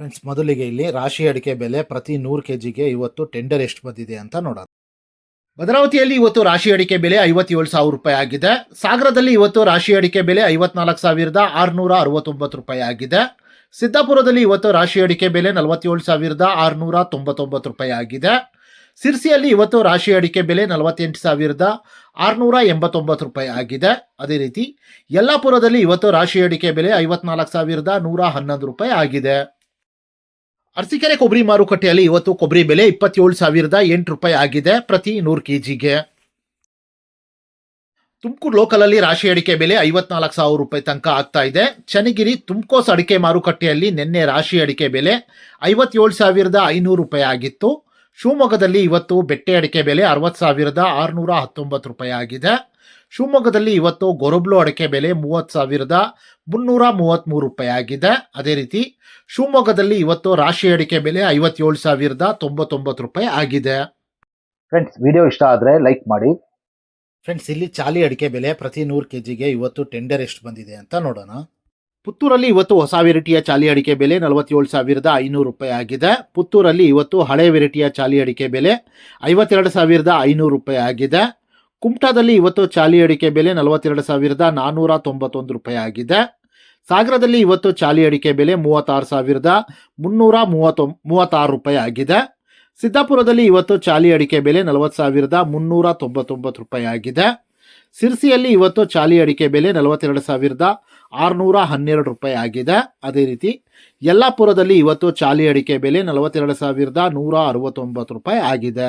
Friends ಮೊದಲಿಗೆ ಇಲ್ಲಿ ರಾಶಿ ಅಡಿಕೆ ಬೆಲೆ ಪ್ರತಿ ನೂರು ಕೆ ಜಿಗೆ ಇವತ್ತು ಟೆಂಡರ್ ಎಷ್ಟು ಬಂದಿದೆ ಅಂತ ನೋಡೋಣ. ಭದ್ರಾವತಿಯಲ್ಲಿ ಇವತ್ತು ರಾಶಿ ಅಡಿಕೆ ಬೆಲೆ ಐವತ್ತೇಳು ಸಾವಿರ ರೂಪಾಯಿ ಆಗಿದೆ. ಸಾಗರದಲ್ಲಿ ಇವತ್ತು ರಾಶಿ ಅಡಿಕೆ ಬೆಲೆ ಐವತ್ನಾಲ್ಕು ಸಾವಿರದ ಆರುನೂರ ಅರವತ್ತೊಂಬತ್ತು ರೂಪಾಯಿ ಆಗಿದೆ. ಸಿದ್ದಾಪುರದಲ್ಲಿ ಇವತ್ತು ರಾಶಿ ಅಡಿಕೆ ಬೆಲೆ ನಲವತ್ತೇಳು ಸಾವಿರದ ಆರುನೂರ ತೊಂಬತ್ತೊಂಬತ್ತು ರೂಪಾಯಿ ಆಗಿದೆ. ಸಿರ್ಸಿಯಲ್ಲಿ ಇವತ್ತು ರಾಶಿ ಅಡಿಕೆ ಬೆಲೆ ನಲವತ್ತೆಂಟು ಸಾವಿರದ ಆರುನೂರ ಎಂಬತ್ತೊಂಬತ್ತು ರೂಪಾಯಿ ಆಗಿದೆ. ಅದೇ ರೀತಿ ಯಲ್ಲಾಪುರದಲ್ಲಿ ಇವತ್ತು ರಾಶಿ ಅಡಿಕೆ ಬೆಲೆ ಐವತ್ನಾಲ್ಕು ಸಾವಿರದ ನೂರ ಹನ್ನೊಂದು ರೂಪಾಯಿ ಆಗಿದೆ. ಅರಸೀಕೆರೆ ಕೊಬ್ಬರಿ ಮಾರುಕಟ್ಟೆಯಲ್ಲಿ ಇವತ್ತು ಕೊಬ್ಬರಿ ಬೆಲೆ ಇಪ್ಪತ್ತೇಳು ಸಾವಿರದ ಎಂಟು ರೂಪಾಯಿ ಆಗಿದೆ ಪ್ರತಿ ನೂರು ಕೆಜಿಗೆ. ತುಮಕೂರು ಲೋಕಲಲ್ಲಿ ರಾಶಿ ಅಡಿಕೆ ಬೆಲೆ ಐವತ್ನಾಲ್ಕು ಸಾವಿರ ರೂಪಾಯಿ ತನಕ ಆಗ್ತಾ ಇದೆ. ಚನ್ನಗಿರಿ ತುಮಕೋಸ್ ಅಡಿಕೆ ಮಾರುಕಟ್ಟೆಯಲ್ಲಿ ನಿನ್ನೆ ರಾಶಿ ಅಡಿಕೆ ಬೆಲೆ ಐವತ್ತೇಳು ಸಾವಿರದ ಐನೂರು ರೂಪಾಯಿ ಆಗಿತ್ತು. ಶಿವಮೊಗ್ಗದಲ್ಲಿ ಇವತ್ತು ಬೆಟ್ಟೆ ಅಡಿಕೆ ಬೆಲೆ ಅರವತ್ತು ಸಾವಿರದ ಆರುನೂರ ಹತ್ತೊಂಬತ್ತು ರೂಪಾಯಿ ಆಗಿದೆ. ಶಿವಮೊಗ್ಗದಲ್ಲಿ ಇವತ್ತು ಗೊರಬ್ಲು ಅಡಿಕೆ ಬೆಲೆ ಮೂವತ್ತು ಸಾವಿರದ ಮುನ್ನೂರ ಮೂವತ್ತ್ಮೂರು ರೂಪಾಯಿ ಆಗಿದೆ. ಅದೇ ರೀತಿ ಶಿವಮೊಗ್ಗದಲ್ಲಿ ಇವತ್ತು ರಾಶಿ ಅಡಿಕೆ ಬೆಲೆ ಐವತ್ತೇಳು ಸಾವಿರದ ತೊಂಬತ್ತೊಂಬತ್ತು ರೂಪಾಯಿ ಆಗಿದೆ. ಫ್ರೆಂಡ್ಸ್ ವಿಡಿಯೋ ಇಷ್ಟ ಆದರೆ ಲೈಕ್ ಮಾಡಿ. ಫ್ರೆಂಡ್ಸ್ ಇಲ್ಲಿ ಚಾಲಿ ಅಡಿಕೆ ಬೆಲೆ ಪ್ರತಿ ನೂರು ಕೆ ಜಿಗೆ ಇವತ್ತು ಟೆಂಡರ್ ಎಷ್ಟು ಬಂದಿದೆ ಅಂತ ನೋಡೋಣ. ಪುತ್ತೂರಲ್ಲಿ ಇವತ್ತು ಹೊಸ ವೆರೈಟಿಯ ಚಾಲಿ ಅಡಿಕೆ ಬೆಲೆ ನಲವತ್ತೇಳು ಸಾವಿರದ ಐನೂರು ರೂಪಾಯಿ ಆಗಿದೆ. ಪುತ್ತೂರಲ್ಲಿ ಇವತ್ತು ಹಳೆ ವೆರೈಟಿಯ ಚಾಲಿ ಅಡಿಕೆ ಬೆಲೆ ಐವತ್ತೆರಡು ಸಾವಿರದ ಐನೂರು ರೂಪಾಯಿ ಆಗಿದೆ. ಕುಮಟಾದಲ್ಲಿ ಇವತ್ತು ಚಾಲಿ ಅಡಿಕೆ ಬೆಲೆ ನಲವತ್ತೆರಡು ಸಾವಿರದ ನಾನ್ನೂರ ತೊಂಬತ್ತೊಂದು ರೂಪಾಯಿ ಆಗಿದೆ. ಸಾಗರದಲ್ಲಿ ಇವತ್ತು ಚಾಲಿ ಅಡಿಕೆ ಬೆಲೆ ಮೂವತ್ತಾರು ಸಾವಿರದ ಮುನ್ನೂರ ಮೂವತ್ತೊ, ಮೂವತ್ತಾರು ರೂಪಾಯಿ ಆಗಿದೆ. ಸಿದ್ದಾಪುರದಲ್ಲಿ ಇವತ್ತು ಚಾಲಿ ಅಡಿಕೆ ಬೆಲೆ ನಲವತ್ತು ಸಾವಿರದ ಮುನ್ನೂರ ತೊಂಬತ್ತೊಂಬತ್ತು ರೂಪಾಯಿ ಆಗಿದೆ. ಸಿರ್ಸಿಯಲ್ಲಿ ಇವತ್ತು ಚಾಲಿ ಅಡಿಕೆ ಬೆಲೆ ನಲವತ್ತೆರಡು ಸಾವಿರದ ಆರುನೂರ ಹನ್ನೆರಡು ರೂಪಾಯಿ ಆಗಿದೆ. ಅದೇ ರೀತಿ ಯಲ್ಲಾಪುರದಲ್ಲಿ ಇವತ್ತು ಚಾಲಿ ಅಡಿಕೆ ಬೆಲೆ ನಲವತ್ತೆರಡು ಸಾವಿರದ ನೂರ ಅರವತ್ತೊಂಬತ್ತು ರೂಪಾಯಿ ಆಗಿದೆ.